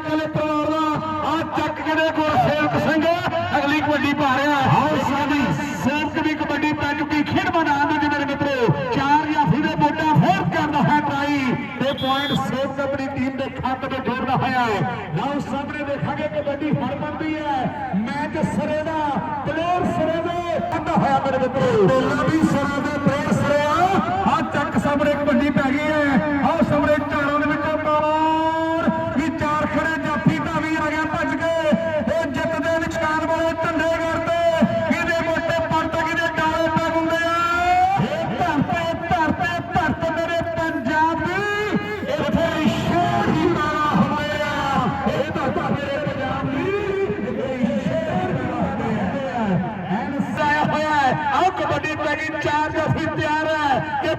ਕੱਲੇ ਪਰਿਵਾਰ ਦਾ। ਆ ਚੱਕ ਜਿਹੜੇ ਕੋਲ ਸਿੰਘ ਅਗਲੀ ਕਬੱਡੀ ਪਾ ਰਿਹਾ। ਹਾਂ ਸਾਡੀ ਸੇਵਕ ਦੀ ਕਬੱਡੀ ਪੈ ਚੁੱਕੀ। ਖੇਡ ਮੈਦਾਨ ਦੇ ਮੇਰੇ ਮਿੱਤਰੋ, ਚਾਰ ਜਾਫੀ ਦੇ ਮੋਢਾ ਫੇਰ ਕਰਦਾ ਹੈ ਟਰਾਈ। ਤੇ ਪੁਆਇੰਟ ਸੇਵਕ ਆਪਣੀ ਟੀਮ ਦੇ ਖਾਤੇ ਤੇ ਜੋੜਦਾ ਹੋਇਆ ਹੈ। ਲਓ ਸਾਹਮਣੇ ਦੇਖਾਂਗੇ, ਕਬੱਡੀ ਹਰਮੰਦੀ ਹੈ। ਮੈਚ ਸਿਰੇ ਦਾ ਪਲੇਅਰ ਸਿਰੇ ਦੇ ਅੱਧਾ ਹੋਇਆ ਮੇਰੇ ਮਿੱਤਰੋ। ਬੋਲਾ ਵੀ ਸਿਰੇ ਦੇ ਪਲੇਅਰ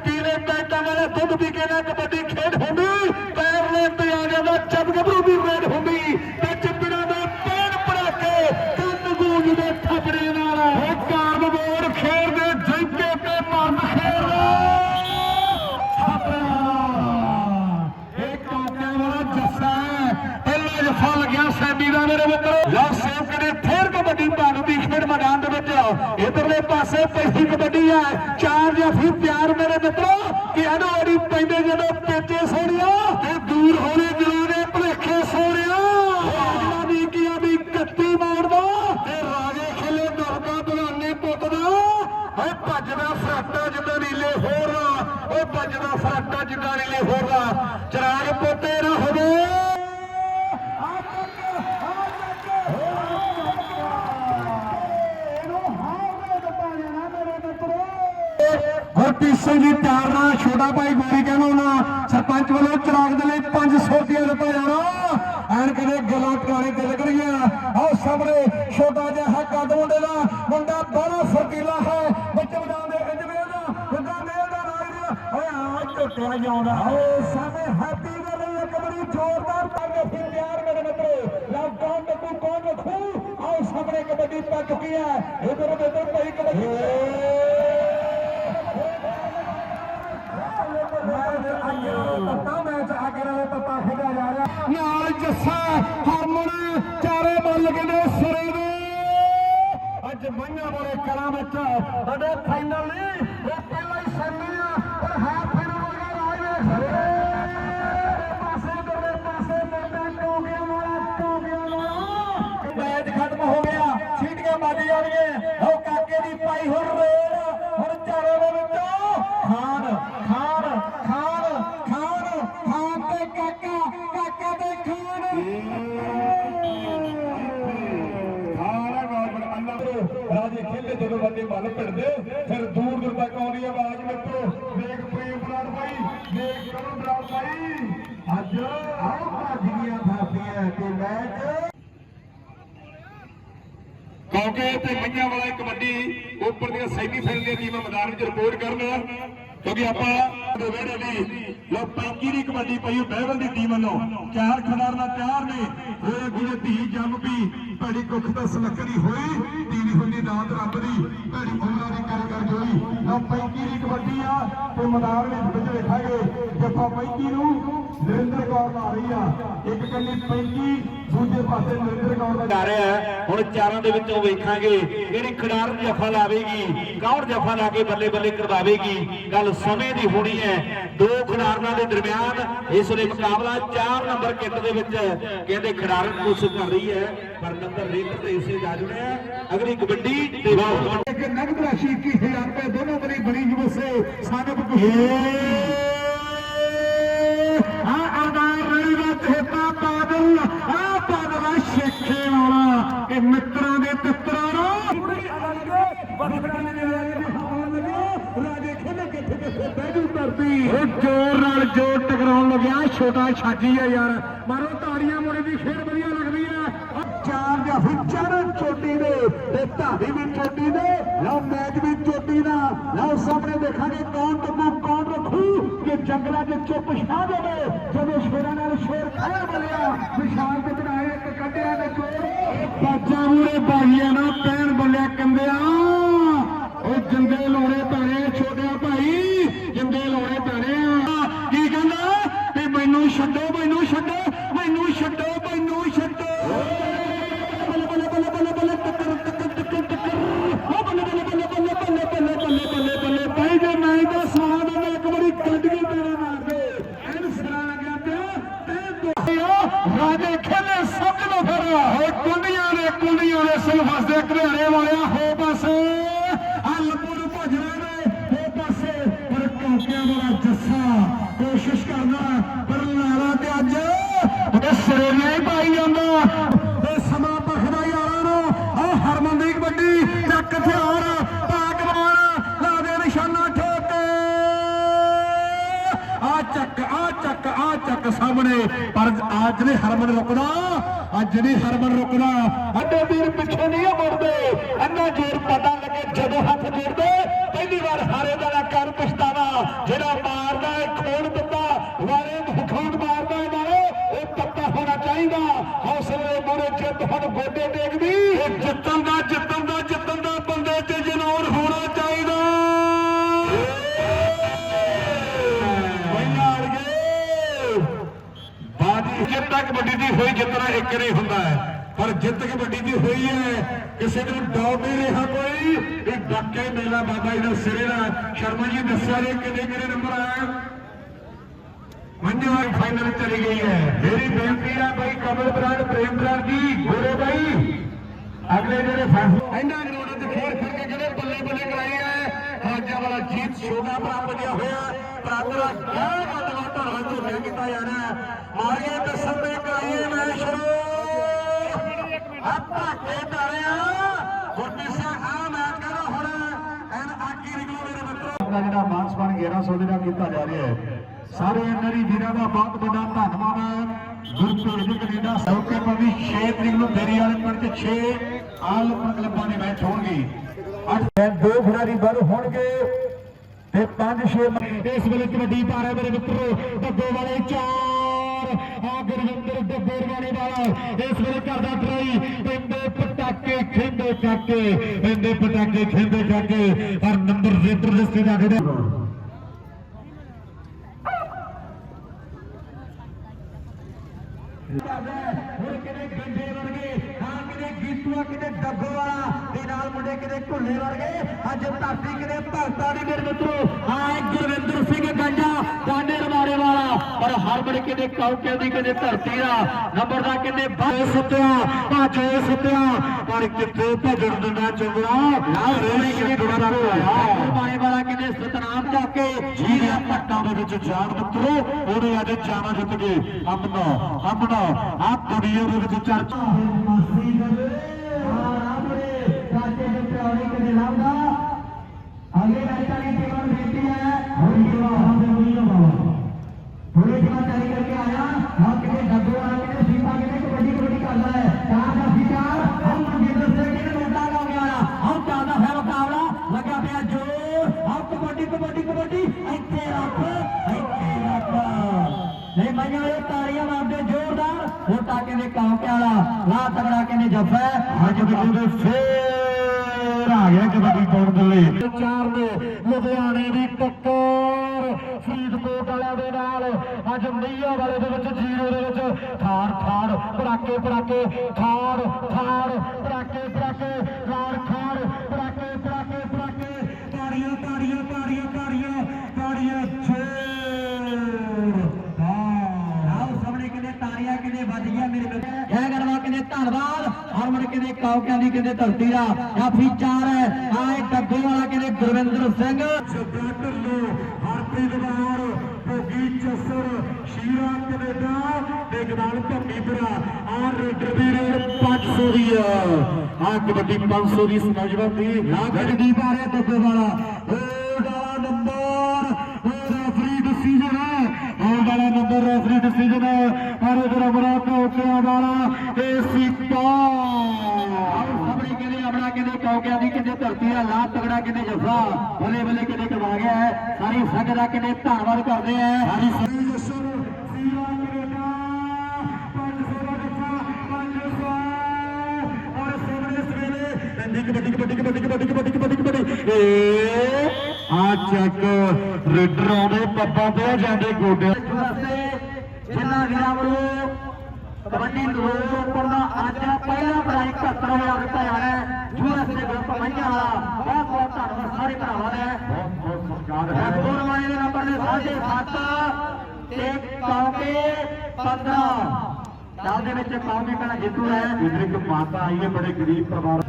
ਪੀਲੇ ਪੈਂਟਾਂ ਵਾਲੇ ਦੁੱਧ ਵੀ ਕਹਿੰਦਾ ਕਬੱਡੀ ਖੇਡ ਹੁੰਦੀ। ਪੈਰ ਲੈ ਤੇ ਆ ਜਾਂਦਾ ਚੱਬ ਗੱਭਰੂ ਵੀ ਰੇਡ ਹੁੰਦੀ। ਤੇ ਚਿੱਤਰਾਂ ਦੇ ਪੈਣ ਪੜਾ ਕੇ ਕੰਨ ਗੂੰਜ ਦੇ ਥੱਪੜੇ ਨਾਲ ਇਹ ਕਾਰਨ ਬੋਰ ਖੇਡ ਦੇ ਜੈਕੇ ਤੇ ਮਰਨ ਖੇਡ। ਇਹ ਕਾਕਿਆਂ ਵਾਲਾ ਜੱਸਾ ਹੈ। ਪਹਿਲਾ ਜੱਫਾ ਲੱਗਿਆ ਸੈਮੀ ਦਾ ਮੇਰੇ ਮਿੱਤਰੋ ਲਓ ਸੇਵ ਕਰੇ ਫੇਰ ਕਬੱਡੀ ਭਾਨੂ ਦੀ ਖੇਡ ਮੈਦਾਨ ਦੇ ਵਿੱਚ ਇਧਰਲੇ ਪਾਸੇ ਪਹਿਲੀ ਕਬੱਡੀ ਹੈ ਚਾਰ ਜਾਫੀ ਪਿਆਰ ਮੇਰੇ ਮਿੱਤਰੋ, ਕਿ ਅਡੋ ਅੜੀ ਪੈਂਦੇ ਜਦੋਂ ਪੇਚੇ ਸੋਹਣਿਆ ਤੇ ਦੂਰ ਹੋਣੇ ਜਰੂਰੇ ਭਲੇਖੇ ਸੋਹਣਿਆ। ਰਾਜਾ ਦੀ ਕੀਆ ਵੀ ਕੱਤੀ ਮਾਰਦਾ ਤੇ ਰਾਜੇ ਖੇਲੇ ਦਰਗਾ ਬਲਾਨੇ ਪੁੱਤਦਾ ਓਏ ਭੱਜਦਾ ਫਰਾਟਾ ਜਿੱਦਾਂ ਨੀਲੇ ਹੋਰ ਓਏ ਭੱਜਦਾ ਫਰਾਟਾ ਜਿੱਦਾਂ ਨੀਲੇ ਹੋਰ ਚਰਾਗ ਪੋਤੇ ਨਾ ਹੋਵੇ ਗੁਰਪ੍ਰੀਤ ਸਿੰਘ ਜੀ, ਪਿਆਰ ਨਾਲ ਛੋਟਾ ਭਾਈ ਗੋਰੀ ਕਹਿੰਦਾ ਉਹਨਾਂ ਸਰਪੰਚ ਵੱਲੋਂ ਚਰਾਗ ਦੇ ਲਈ 500 ਰੁਪਏ ਦਿੱਤਾ ਜਾਣਾ। ਐਨ ਕਦੇ ਗਲਾਂ ਟਿਕਾਣੇ ਤੇ ਲੱਗ ਰਹੀਆਂ ਆਹ ਸਾਹਮਣੇ ਛੋਟਾ ਜਿਹਾ ਕੱਦ ਮੁੰਡੇ ਦਾ, ਮੁੰਡਾ ਬੜਾ ਫਰਕੀਲਾ ਹੈ। ਬੱਚੇ ਮੈਦਾਨ ਦੇ ਇੰਜਵੇ ਦਾ ਜਿੱਦਾਂ ਮੇਲ ਦਾ ਰਾਜ ਓਏ ਆ ਝੋਟਿਆ ਜਾਉਂਦਾ ਆਓ ਸਾਹਮਣੇ ਹੈਪੀ ਦੇ ਲਈ ਇੱਕ ਬੜੀ ਜ਼ੋਰਦਾਰ ਪੰਗ ਫਿਰ ਤਿਆਰ ਮੇਰੇ ਮਿੱਤਰੋ। ਲਓ ਕੌਣ ਟੱਕੂ ਕੌਣ ਰੱਖੂ ਆਓ ਸਾਹਮਣੇ ਕਬੱਡੀ ਪੈ ਚੁੱਕੀ ਹੈ। ਇਧਰ ਉਧਰ ਭਾਈ ਕਬੱਡੀ। ਪੱਤਾ ਮੈਚ ਪੱਤਾ ਖੇਡਿਆ ਜਾ ਰਿਹਾ। ਨਾਲ ਜੱਸਾ, ਹਰਮਨ, ਚਾਰੇ ਬੱਲ ਕਹਿੰਦੇ ਸਿਰੇ ਦੇ। ਅੱਜ ਮਈਆਂ ਬੋਲੇ ਕਰਾਂ ਵਿੱਚ ਸਾਡੇ ਫਾਈਨਲ ਨਹੀਂ, ਇਹ ਪਹਿਲਾ ਹੀ ਸੈਮੀ ਆ, ਪਰ ਹੈ ਫਾਈਨਲ ਹੋ ਗਿਆ, ਰਾਜ ਦੇ ਪਾਸੇ ਦੋਵੇਂ ਪਾਸੇ ਮੁੰਡਾ ਟੋਗਿਆਂ ਵਾਲਾ ਟੋਗਿਆਂ ਵਾਲਾ। ਮੈਚ ਖਤਮ ਹੋ ਗਿਆ ਸੀਟੀਆਂ ਵੱਜ ਜਾਣਗੀਆਂ। ਉਹ ਕਾਕੇ ਦੀ ਪਾਈ ਹੁਣ ਰੇਡ ਹੁਣ ਚਾਰੇ ਦੇ ਵਿੱਚੋਂ ਖਾਨ ਖਾਨ ਖਾਨ ਖਾਨ ਖਾਨ ਤੇ ਕਾਕਾ ਕਾਕਾ ਤੇ ਖਾਨ ਖਾਨ ਬਹੁਤ ਬੜਾ ਅੱਲਾ ਰਾਜੇ ਖੇਲੇ ਜਦੋਂ ਬੰਦੇ ਫਿਰ ਦੂਰ ਦੂਰ ਤੱਕ ਆਉਂਦੀ ਆਵਾਜ਼ ਮਿੱਤਰੋ? ਵੇਖ ਪ੍ਰੇਮ ਬਰਾੜ ਭਾਈ ਵੇਖ ਕਰਮ ਬਰਾੜ ਭਾਈ ਅੱਜ ਆਓ ਭੱਜ ਫਾਸੀਆਂ ਤੇ ਮੈਚ। ਕਿਉਂਕਿ ਤੇ ਮਈਆਂ ਵਾਲਾ ਕਬੱਡੀ ਉੱਪਰ ਦੀਆਂ ਸੈਮੀ ਫਾਈਨਲ ਦੀਆਂ ਟੀਮਾਂ ਮੈਦਾਨ ਵਿੱਚ ਰਿਪੋਰਟ ਕਰਨ। ਕਿਉਂਕਿ ਆਪਾਂ ਦੇ ਵਿਹੜੇ ਦੀ ਲੋ ਪੈਂਕੀ ਦੀ ਕਬੱਡੀ ਪਈ ਬਹਿਬਲ ਦੀ ਟੀਮ ਵੱਲੋਂ। ਚਾਰ ਖਿਡਾਰਨਾ ਤਿਆਰ ਨੇ। ਹੋਏ ਗੁਰੇ ਧੀ ਜੰਮ ਪੀ ਭੈੜੀ ਕੁੱਖ ਤਾਂ ਸਲੱਕੜੀ ਹੋਈ। ਤੀਵੀ ਹੁੰਦੀ ਦਾਤ ਰੱਬ ਦੀ। ਭੈੜੀ ਉਮਰਾਂ ਦੀ ਕਰ ਕਰ ਜੋਈ ਲੋ ਪੈਂਕੀ ਦੀ ਕਬੱਡੀ ਆ, ਤੇ ਮੈਦਾਨ ਵਿੱਚ ਵੇਖਾਂਗੇ ਜੱਫਾ ਪੈਂਕੀ ਨੂੰ ਨਰਿੰਦਰ ਕੌਰ ਲਾ ਰਹੀ ਆ। ਇੱਕ ਕੰਨੀ ਪੈਂਕੀ ਦੂਜੇ ਪਾਸੇ ਨਰਿੰਦਰ ਕੌਰ ਦਾ ਜਾ ਰਿਹਾ ਹੁਣ ਚਾਰਾਂ ਦੇ ਵਿੱਚੋਂ ਵੇਖਾਂਗੇ ਕਿਹੜੀ ਖਿਡਾਰਨ ਜਫਾ ਲਾਵੇਗੀ, ਕੌਣ ਜਫਾ ਲਾ ਕੇ ਬੱਲੇ ਬੱਲੇ ਕਰਵਾਵੇਗੀ। ਗੱਲ ਸਮੇਂ ਦੀ ਹੋਣੀ ਹੈ। ਦੋ ਖਿਡਾਰਨਾਂ ਦੇ ਦਰਮਿਆਨ ਇਸ ਵੇਲੇ ਮੁਕਾਬਲਾ 4 ਨੰਬਰ ਕਿੱਟ ਦੇ ਵਿੱਚ ਕਹਿੰਦੇ ਖਿਡਾਰਨ ਕੋਸ਼ਿਸ਼ ਕਰ ਰਹੀ ਹੈ, ਪਰ ਨੰਬਰ ਰੇਟ ਤੇ ਇਸੇ ਜਾ ਜੁੜਿਆ ਅਗਲੀ ਕਬੱਡੀ ਤੇ ਬਾਅਦ ਇੱਕ ਨਗਦ ਰਾਸ਼ੀ 21000 ਰੁਪਏ ਦੋਨੋਂ ਬਣੀ ਬਣੀ ਜੁਸੇ ਸਾਨਬ ਆ ਆਦਾਰ ਰਣੀ ਦਾ ਚੇਤਾ ਬਾਦਲ ਆ ਬਾਦਲ ਸ਼ੇਖੇ ਵਾਲਾ ਇਹ ਮਿੱਤਰਾਂ ਦੇ ਤਿੱਤਰਾਂ ਨੂੰ ਰਾਜੇ ਖੇਲੇ ਕਿੱਥੇ ਕਿੱਥੇ ਬੈਜੂ ਧਰਤੀ ਉਹ ਜੋਰ ਨਾਲ ਜੋਰ ਟਕਰਾਉਣ ਲੱਗਿਆ ਛੋਟਾ ਛਾਜੀ ਆ ਯਾਰ। ਮਾਰੋ ਤਾੜੀਆਂ ਮੁੰਡੇ ਦੀ ਖੇਡ ਵਧੀਆ ਲੱਗਦੀ ਉਹ ਚਾਰ ਜਾਫੀ ਚਾਰ ਚੋਟੀ ਦੇ ਤੇ ਧਾਰੀ ਵੀ ਚੋਟੀ ਦੇ ਲਓ ਮੈਚ ਵੀ ਚੋਟੀ ਦਾ। ਲਓ ਸਾਹਮਣੇ ਦੇਖਾਂਗੇ ਕੌਣ ਟੱਪੂ ਕੌਣ ਰੱਖੂ। ਕਿ ਜੰਗਲਾਂ 'ਚ ਚੁੱਪ ਛਾ ਦੇਵੇ ਜਦੋਂ ਸ਼ੇਰਾਂ ਨਾਲ ਸ਼ੇਰ ਖੜਾ ਬੋਲਿਆ ਵਿਸ਼ਾਲ ਤੇ ਬਣਾਏ ਇੱਕ ਕੱਢਿਆ ਤੇ ਚੋਰ। ਬਾਜਾਂ ਮੂਰੇ ਬਾਗੀਆਂ ਨਾਲ ਪੈਣ ਬੱਲਿਆ ਕੰਦਿਆ ਉਹ ਜਿੰਦੇ ਲਾਉਣੇ ਪੈਣੇ ਛੋਟਿਆ ਭਾਈ ਜਿੰਦੇ ਲਾਉਣੇ ਪੈਣੇ ਆ ਕੀ ਕਹਿੰਦਾ ਵੀ ਮੈਨੂੰ ਛੱਡੋ ਮੈਨੂੰ ਛੱਡੋ ਮੈਨੂੰ ਛੱਡੋ ਮੈਨੂੰ ਰਾਜੇ ਖੇਲੇ ਸਮਝ ਲੋ ਫਿਰ ਹੋ ਕੁੰਡੀਆਂ ਦੇ ਕੁੰਡੀਆਂ ਦੇ ਸਿਰ ਫਸਦੇ ਘਰਿਆਣੇ ਵਾਲਿਆ ਹੋ ਬਸ ਆ ਲੱਭੂ ਨੂੰ ਭੱਜ ਰਹੇ ਨੇ ਹੋ ਪਾਸੇ ਪਰ ਕੌਕਿਆਂ ਵਾਲਾ ਜੱਸਾ ਕੋਸ਼ਿਸ਼ ਕਰਦਾ ਪਰ ਲਾਲਾ ਤੇ ਅੱਜ ਇਹ ਸਰੇਰੀਆਂ ਹੀ ਪਾਈ ਜਾਂਦਾ ਇਹ ਸਮਾਂ ਬਖਦਾ ਯਾਰਾਂ ਨੂੰ ਆ ਹਰਮਨਦੀਪ ਕਬੱਡੀ ਚੱਕ ਹਥਿਆਰ ਪਾਕਵਾਨ ਲਾ ਦੇ ਨਿਸ਼ਾਨਾ ਠੋਕੇ ਆ ਚੱਕ ਆ ਚੱਕ ਆ ਚੱਕ ਸਾਹਮਣੇ ਪਰ ਅੱਜ ਨਹੀਂ ਹਰਮਨ ਰੁਕਦਾ ਅੱਜ ਨਹੀਂ ਹਰਮਨ ਰੁਕਦਾ ਅੱਡੇ ਵੀਰ ਪਿੱਛੇ ਨਹੀਂ ਮੁੜਦੇ। ਅੰਨਾ ਜੋਰ ਪਤਾ ਲੱਗੇ ਜਦੋਂ ਹੱਥ ਜੋੜਦੇ, ਪਹਿਲੀ ਵਾਰ ਹਾਰੇ ਦਾ ਨਾ ਕਰ ਪਛਤਾਵਾ। ਜਿਹੜਾ ਮਾਰਦਾ ਹੈ ਖੋਣ ਦਿੱਤਾ। ਵਾਰੇ ਖੋਣ ਮਾਰਦਾ ਹੈ ਨਾਲੇ ਉਹ ਪੱਤਾ ਹੋਣਾ ਚਾਹੀਦਾ। ਹੌਸਲੇ ਮੋਰੇ ਜਿੱਤ ਹੁਣ ਗੋਡੇ ਟੇਕਦੀ। ਇਹ ਜਿੱਤਣ ਦਾ ਜਿੱਤਣ ਜਿੱਤ ਦੀ ਹੋਈ ਜਿੱਤਣਾ ਇੱਕ ਨਹੀਂ ਹੁੰਦਾ ਹੈ, ਪਰ ਜਿੱਤ ਕੇ ਦੀ ਹੋਈ ਹੈ, ਕਿਸੇ ਨੂੰ ਡਾਊਟ ਨਹੀਂ ਰਿਹਾ ਕੋਈ। ਇਹ ਡੱਕੇ ਮੇਲਾ ਬਾਬਾ ਜੀ ਦਾ ਸਿਰੇ ਦਾ। ਸ਼ਰਮਾ ਜੀ ਦੱਸਿਆ ਜੀ ਕਿੰਨੇ ਕਿੰਨੇ ਨੰਬਰ ਆਇਆ ਮੰਜੂ ਫਾਈਨਲ ਚਲੀ ਗਈ ਹੈ। ਮੇਰੀ ਬੇਨਤੀ ਹੈ ਭਾਈ ਕਮਲ ਬਰਾੜ, ਪ੍ਰੇਮ ਬਰਾੜ ਜੀ ਗੋਰੇ ਭਾਈ ਅਗਲੇ ਜਿਹੜੇ ਫੈਸਲੇ ਇਹਨਾਂ ਗਰਾਊਂਡਾਂ 'ਚ ਖੇਡ ਫਿਰ ਕੇ ਜਿਹੜੇ ਬੱਲੇ ਬੱਲੇ ਕਰਾਈ ਹੈ ਫੌਜਾਂ ਵਾਲਾ ਜੀਤ ਸ਼ੋਗਾ ਪ੍ਰਾਪਤ ਹੋਇਆ। ਪ੍ਰਾਤਰਾ ਕਿਆ ਗੱਲਵਾ ਧਰਮ ਝੋਲਿਆ ਕੀਤਾ ਜਾਣਾ ਮਾਰੀਏ ਦਸਮ ਕਰਾਈਏ ਮੈਂ ਸ਼ੁਰੂ। ਆਪਾਂ ਕੇ ਤਾਰਿਆ ਗੁਰਪ੍ਰੀਤ ਸਿੰਘ ਆ ਮੈਂ ਕਹਿੰਦਾ ਹੁਣ? ਐਨ ਆਕੀ ਨਿਕਲੋ ਮੇਰੇ ਮਿੱਤਰੋ। ਦਾ ਜਿਹੜਾ ਮਾਨ ਸਨਮਾਨ 1100 ਦਾ ਕੀਤਾ ਜਾ ਰਿਹਾ ਹੈ। ਸਾਰੇ ਨਰੀ ਵੀਰਾਂ ਦਾ ਬਹੁਤ ਵੱਡਾ ਧੰਨਵਾਦ ਹੈ। ਗੁਰਪ੍ਰੀਤ ਕੈਨੇਡਾ ਸੌਕੇ ਪਰ ਵੀ 6 ਤਰੀਕ ਨੂੰ ਫੇਰੀ ਵਾਲੇ ਪਿੰਡ 'ਚ 6 ਆਲ ਕਲੱਬਾਂ ਦੇ ਮੈਚ ਹੋਣਗੇ। ਅੱਜ ਦੋ ਖਿਡਾਰੀ ਬਾਹਰ ਹੋਣਗੇ। ਤੇ 5-6 ਇਸ ਵੇਲੇ ਕਬੱਡੀ ਪਾ ਰਹੇ ਮੇਰੇ ਮਿੱਤਰੋ। ਡੱਬੇ ਵਾਲੇ ਚਾਰ। ਆ ਗੁਰਵਿੰਦਰ ਡੱਬੇ ਵਾਲੇ ਵਾਲਾ ਇਸ ਵੇਲੇ ਕਰਦਾ ਟਰਾਈ। ਪੈਂਦੇ ਪਟਾਕੇ ਖੇਂਦੇ ਕਾਕੇ ਪੈਂਦੇ ਪਟਾਕੇ ਖੇਂਦੇ ਕਾਕੇ ਪਰ ਨੰਬਰ ਜ਼ਬਰਦਸਤੀ ਦਾ ਖੇਡਿਆ ਹੁਣ ਕਿਤੇ ਗੰਡੇ ਵਰਗੇ ਹਾਂ ਕਿਤੇ ਗੀਤੂਆ ਕਿਤੇ ਡੱਬੋ ਵਾਲਾ ਤੇ ਨਾਲ ਮੁੰਡੇ ਕਿਤੇ ਢੁੱਲੇ ਵਰਗੇ ਅੱਜ ਧਰਤੀ ਕਿਤੇ ਭਗਤਾਂ ਦੀ ਮੇਰੇ ਮਿੱਤਰੋ ਹਾਂ ਇਹ ਗੁਰਵਿੰਦਰ ਸਿੰਘ ਗੰਡਾ ਗਾਂਡੇ ਰਮਾਰੇ ਵਾਲਾ ਪਰ ਹਰਮਨ ਕਿਤੇ ਕੌਕੇ ਦੀ ਕਿਤੇ ਧਰਤੀ ਦਾ ਨੰਬਰ ਦਾ ਕਿਤੇ ਬਾਏ ਸੁੱਤਿਆ ਭਾਜੋ ਸੁੱਤਿਆ ਪਰ ਕਿੱਥੇ ਭਜਣ ਦਿੰਦਾ ਚੰਗੜਾ ਨਾ ਰੋਣੀ ਕਿਤੇ ਦੁਬਾਰਾ ਰਮਾਰੇ ਵਾਲਾ ਕਿਤੇ ਸਤਨਾਮ ਜਾ ਕੇ ਜੀਰਿਆ ਪੱਟਾਂ ਦੇ ਵਿੱਚ ਜਾਨ ਮਿੱਤਰੋ ਉਹਨੇ ਅੱਜ ਜਾਨਾ ਜਿੱਤ ਗਏ। ਅਮਨ ਅਮਨ ਆ ਦੁਨੀਆ ਦੇ ਵਿੱਚ ਚਰਚਾ। ਕੌਂਕੇ ਵਾਲਾ ਲਾ ਤਗੜਾ ਕਹਿੰਦੇ ਜੱਫਾ ਅੱਜ ਵਿਖੇ ਫੇਰ ਆ ਗਿਆ ਕਬੱਡੀ ਪਾਉਣ ਦੇ ਚਾਰ ਨੇ ਲੁਧਿਆਣੇ ਦੀ ਟੱਕਰ, ਫਰੀਦਕੋਟ ਵਾਲਿਆਂ ਦੇ ਨਾਲ। ਅੱਜ ਮਈਆ ਵਾਲੇ ਦੇ ਵਿੱਚ ਜੀਰੋ ਦੇ ਵਿੱਚ। ਥਾੜ ਥਾੜ ਪੜਾਕੇ ਪੜਾਕੇ ਥਾੜ ਥਾੜ ਪੜਾਕੇ ਪੜਾਕੇ ਥਾੜ ਥਾੜ ਪੜਾਕੇ ਪੜਾਕੇ ਪੜਾਕੇ ਤਾੜੀਆਂ ਤਾੜੀਆਂ ਤਾੜੀਆਂ ਤਾੜੀਆਂ ਤਾੜੀਆਂ ਛੇ ਆਓ ਸਾਹਮਣੇ ਕਿਨੇ ਤਾੜੀਆਂ ਕਿਨੇ ਵੱਜ ਗਿਆ ਮੇਰੇ ਬੱਚੇ ਜੈ ਗਰਵਾ ਕਿਨੇ ਧੰਨਵਾਦ ਹਰਮਨ ਕਾਉਕਿਆਂ ਦੀ ਕਿਨੇ ਧਰਤੀ ਦਾ? ਕਾਫੀ ਚਾਰ ਹੈ। ਆਏ ਡੱਬੇ ਵਾਲਾ ਕਿਨੇ ਗੁਰਵਿੰਦਰ ਸਿੰਘ। ਜੱਗਾ ਢੱਲੋ ਹਰਪ੍ਰੀਤ ਵਾਰ ਭੋਗੀ ਚਸਰ, ਸ਼ੀਰਾ ਕੈਨੇਡਾ ਤੇ ਗਨਾਲ ਧੰਮੀਪੁਰਾ ਆ ਰੇਡਰ ਦੀ ਰੇਡ 500 ਦੀ ਆ। ਆ ਕਬੱਡੀ 500 ਦੀ ਇਸ ਨੌਜਵਾਨ ਦੀ ਨਾ ਗੱਡੀ ਪਾ ਡੱਬੇ ਵਾਲਾ ਨੰਬਰ ਉਹ ਰੈਫਰੀ ਡਿਸੀਜਨ ਹੈ ਉਹ ਵਾਲਾ ਨੰਬਰ ਰੈਫਰੀ ਡਿਸੀਜਨ ਹੈ ਪਰ ਉਹ ਰਬਰਾ ਕੌਕਿਆਂ ਵਾਲਾ ਇਹ ਸੀਪਾ ਸਾਹਮਣੇ ਕਹਿੰਦੇ ਆਪਣਾ ਕਹਿੰਦੇ ਕਿਤੇ ਧਰਤੀ ਦਾ ਲਾ ਤਗੜਾ ਕਿਤੇ ਜੱਫਾ ਬੱਲੇ ਬੱਲੇ ਕਿਤੇ ਕਰਵਾ ਗਿਆ ਹੈ ਸਾਰੀ ਸੰਗਤ ਦਾ ਕਿਤੇ ਧੰਨਵਾਦ ਕਰਦੇ ਆ। ਸਾਰੀ ਸੰਗਤ ਜਸ਼ਨ ਸੀਰਾ ਕੈਨੇਡਾ 500 ਦਾ ਜੱਫਾ 500 ਔਰ ਸਾਹਮਣੇ ਸਵੇਲੇ ਕੰਦੀ ਕਬੱਡੀ ਕਬੱਡੀ ਕਬੱਡੀ ਕਬੱਡੀ ਕਬੱਡੀ ਕਬੱਡੀ ਕਬੱਡੀ। ਏ ਆ ਚੱਕ ਰੇਡਰ ਆਉਂਦੇ ਪੱਪਾਂ ਤੇ ਜਾਂਦੇ ਗੋਡੇ ਜਿੰਨਾ ਵੀਰਾਂ ਵੱਲੋਂ ਕਬੱਡੀ ਉੱਪਰ ਦਾ ਅੱਜ ਪਹਿਲਾ ਪ੍ਰਾਈਜ਼ 71000 ਰੁਪਏ ਆਇਆ ਹੈ ਜੂਰਸ ਦੇ ਗਰੁੱਪ ਮਈਆਂ ਵਾਲਾ। ਬਹੁਤ ਬਹੁਤ ਧੰਨਵਾਦ ਸਾਰੇ ਭਰਾਵਾਂ ਦਾ। ਬਹੁਤ ਬਹੁਤ ਸਤਿਕਾਰ ਹੈ। ਗੁਰਮਾਨੀ ਦੇ ਨੰਬਰ ਨੇ 7.5 ਤੇ ਕੌਕੇ 15 ਦਲ ਦੇ ਵਿੱਚ ਕੌਣ ਦੀ ਤਰ੍ਹਾਂ ਜੇਤੂ ਹੈ। ਇਧਰ ਇੱਕ ਮਾਤਾ ਆਈ ਹੈ ਬੜੇ ਗਰੀਬ ਪਰਿਵਾਰ।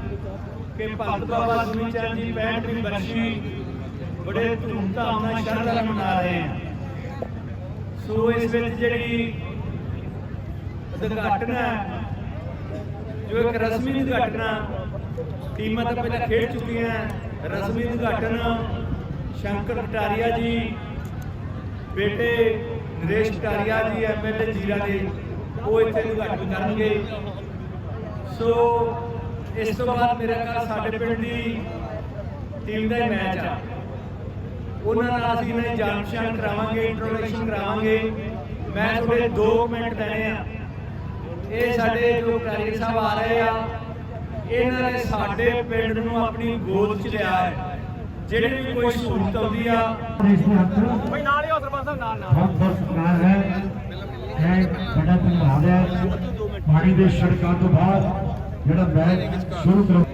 ਕਿ ਭਗਤ ਬਾਬਾ ਸੁਨੀ ਚੰਦ ਦੀ 65ਵੀਂ ਬਰਸੀ ਬੜੇ ਧੂਮਧਾਮ ਨਾਲ ਸ਼ਰਧਾ ਨਾਲ ਮਨਾ ਰਹੇ ਸੋ ਇਸ ਵਿੱਚ ਜਿਹੜੀ ਉਦਘਾਟਨ ਜੋ ਇੱਕ ਰਸਮੀ ਉਦਘਾਟਨ ਟੀਮਾਂ ਤਾਂ ਪਹਿਲਾਂ ਖੇਡ ਚੁੱਕੀਆਂ ਰਸਮੀ ਉਦਘਾਟਨ ਸ਼ੰਕਰ ਕਟਾਰੀਆ ਜੀ, ਬੇਟੇ ਨਰੇਸ਼ ਕਟਾਰੀਆ ਜੀ ਐਮਐਲਏ ਜੀਰਾ ਦੇ, ਉਹ ਇੱਥੇ ਉਦਘਾਟਨ ਕਰਨਗੇ। ਸੋ, ਇਸ ਤੋਂ ਬਾਅਦ ਮੇਰੇ ਖਿਆਲ ਸਾਡੇ ਪਿੰਡ ਦੀ ਟੀਮ ਦਾ ਹੀ ਮੈਚ ਆ। ਉਹਨਾਂ ਨਾਲ ਅਸੀਂ ਇਹਨਾਂ ਦੀ ਜਾਣ ਪਛਾਣ ਕਰਾਵਾਂਗੇ ਇੰਟਰੋਡਕਸ਼ਨ ਕਰਾਵਾਂਗੇ। ਮੈਂ ਤੁਹਾਡੇ 2 ਮਿੰਟ ਦੇਣੇ ਆ। ਇਹ ਸਾਡੇ ਜੋ ਕਾਰੀਗਰ ਸਾਹਿਬ ਆ ਰਹੇ ਆ ਇਹਨਾਂ ਨੇ ਸਾਡੇ ਪਿੰਡ ਨੂੰ ਆਪਣੀ ਗੋਦ 'ਚ ਲਿਆ ਹੈ। ਜਿਹੜੀ ਵੀ ਕੋਈ ਸਹੂਲਤ ਆਉਂਦੀ ਆ ਬਈ ਨਾਲ ਹੀ ਸਰਪੰਚ ਸਾਹਿਬ ਨਾਲ ਨਾਲ। ਬਹੁਤ ਬਹੁਤ ਸਤਿਕਾਰ ਹੈ। ਇਹ ਬੜਾ ਧੰਨਵਾਦ ਹੈ। ਪਾਣੀ ਦੇ ਛੜਕਾਂ ਤੋਂ ਬਾਅਦ ਜਿਹੜਾ ਮੈਚ ਸ਼ੁਰੂ ਕਰੋ।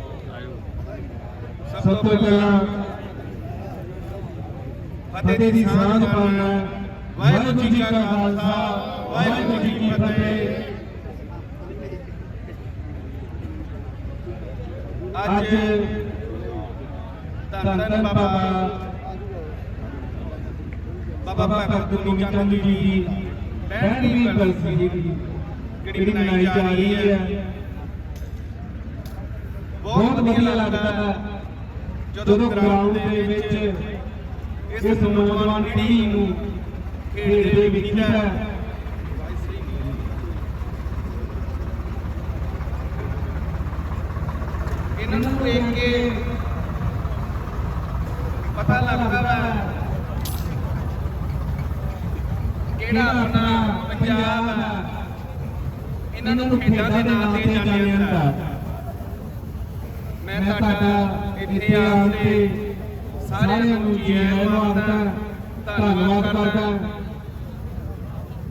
ਸਭ ਤੋਂ ਪਹਿਲਾਂ ਫਤਿਹ ਦੀ ਸਾਂਝ ਪਾਉਣਾ ਵਾਹਿਗੁਰੂ ਜੀ ਕਾ ਖਾਲਸਾ ਵਾਹਿਗੁਰੂ ਜੀ ਕੀ ਫਤਿਹ। ਅੱਜ ਧੰਨ ਧੰਨ ਬਾਬਾ। ਬਾਬਾ ਭਗਤ ਗੁਰਮੀਤ ਚੰਦ ਜੀ ਦੀ 65ਵੀਂ ਬਰਸੀ ਜਿਹੜੀ ਮਨਾਈ ਜਾ ਰਹੀ ਹੈ। ਬਹੁਤ ਵਧੀਆ ਲੱਗਦਾ ਹੈ ਜਦੋਂ ਗਰਾਊਂਡ ਦੇ ਵਿੱਚ ਇਸ ਨੌਜਵਾਨ ਪੀੜ੍ਹੀ ਨੂੰ ਖੇਡਦੇ ਵਿਖਦਾ ਹੈ ਇਹਨਾਂ ਪਤਾ ਲੱਗਦਾ ਵਾ ਕਿਹੜਾ ਆਪਣਾ ਪੰਜਾਬ ਹੈ ਇਹਨਾਂ ਨੂੰ ਖੇਡਾਂ ਦੇ ਨਾਂ ਤੇ ਜਾਣਿਆ ਜਾਂਦਾ। ਮੈਂ ਤੁਹਾਡਾ ਇੱਥੇ ਆਉਣ ਤੇ ਸਾਰਿਆਂ ਨੂੰ ਜੀ ਆਇਆਂ ਧੰਨਵਾਦ ਕਰਦਾ।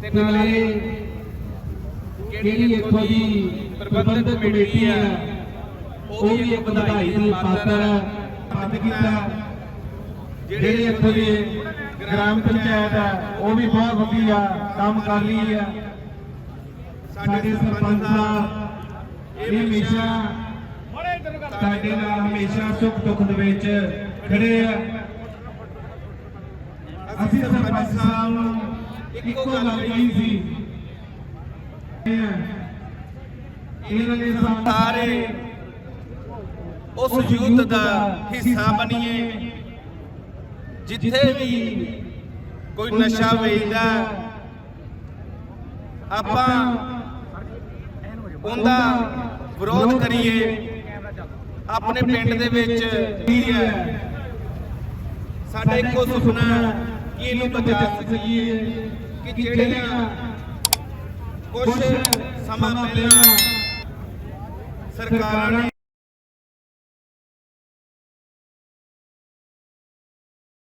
ਤੇ ਨਾਲੇ ਜਿਹੜੀ ਇੱਥੋਂ ਦੀ ਪ੍ਰਬੰਧਕ ਕਮੇਟੀ ਹੈ ਉਹ ਵੀ ਇੱਕ ਵਧਾਈ ਦੀ ਪਾਤਰ ਪਦ ਕੀਤਾ। ਜਿਹੜੀ ਇੱਥੋਂ ਦੀ ਗ੍ਰਾਮ ਪੰਚਾਇਤ ਹੈ ਉਹ ਵੀ ਬਹੁਤ ਵਧੀਆ ਕੰਮ ਕਰ ਰਹੀ ਹੈ ਸਾਡੇ ਸਰਪੰਚ ਸਾਹਿਬ, ਇਹ ਹਮੇਸ਼ਾ ਸਾਡੇ ਨਾਲ ਹਮੇਸ਼ਾ ਸੁੱਖ ਦੁੱਖ ਦੇ ਵਿੱਚ ਖੜੇ ਆ। ਅਸੀਂ ਸਰਪੰਚ ਸਾਹਿਬ ਨੂੰ ਇੱਕੋ ਗੱਲ ਕਹੀ ਸੀ। ਇਹਨਾਂ ਨੇ ਸਾਰੇ ਉਸ ਯੁੱਧ ਦਾ ਹਿੱਸਾ ਬਣੀਏ। ਜਿੱਥੇ ਵੀ ਕੋਈ ਨਸ਼ਾ ਵੇਚਦਾ ਆਪਾਂ ਉਹਦਾ ਵਿਰੋਧ ਕਰੀਏ। ਆਪਣੇ ਪਿੰਡ ਦੇ ਵਿੱਚ ਸਾਡਾ ਇੱਕੋ ਸੁਪਨਾ ਕਿ ਇਹਨੂੰ ਬਚਾ ਸਕੀਏ। ਕਿ ਜਿਹੜੀਆਂ ਕੁਝ ਸਮਾਂ ਪਹਿਲਾਂ ਸਰਕਾਰਾਂ ਨੇ